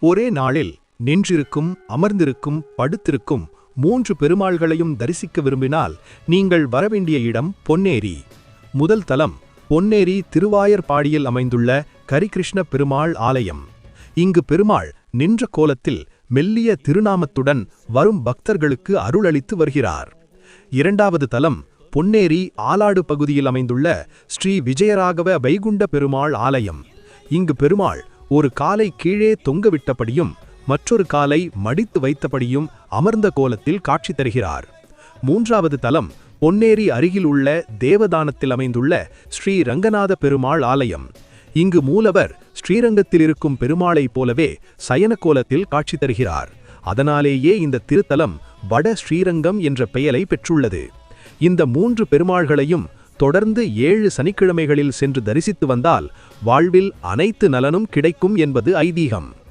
ஒரே நாளில் நின்றிருக்கும் அமர்ந்திருக்கும் படுத்திருக்கும் மூன்று பெருமாள்களையும் தரிசிக்க விரும்பினால் நீங்கள் வரவேண்டிய இடம் பொன்னேரி. முதல் தலம் பொன்னேரி திருவாயர்பாடியில் அமைந்துள்ள கரிகிருஷ்ண பெருமாள் ஆலயம். இங்கு பெருமாள் நின்ற கோலத்தில் மெல்லிய திருநாமத்துடன் வரும் பக்தர்களுக்கு அருளளித்து வருகிறார். இரண்டாவது தலம் பொன்னேரி ஆலாடு பகுதியில் அமைந்துள்ள ஸ்ரீ விஜயராகவ வைகுண்ட பெருமாள் ஆலயம். இங்கு பெருமாள் ஒரு காலை கீழே தொங்கவிட்டபடியும் மற்றொரு காலை மடித்து வைத்தபடியும் அமர்ந்த கோலத்தில் காட்சி தருகிறார். மூன்றாவது தலம் பொன்னேரி அருகில் உள்ள தேவதானத்தில் அமைந்துள்ள ஸ்ரீ ரங்கநாத பெருமாள் ஆலயம். இங்கு மூலவர் ஸ்ரீரங்கத்தில் இருக்கும் பெருமாளைப் போலவே சயன கோலத்தில் காட்சி தருகிறார். அதனாலேயே இந்த திருத்தலம் வட ஸ்ரீரங்கம் என்ற பெயரை பெற்றுள்ளது. இந்த மூன்று பெருமாள்களையும் தொடர்ந்து ஏழு சனிக்கிழமைகளில் சென்று தரிசித்து வந்தால் வாழ்வில் அனைத்து நலனும் கிடைக்கும் என்பது ஐதீகம்.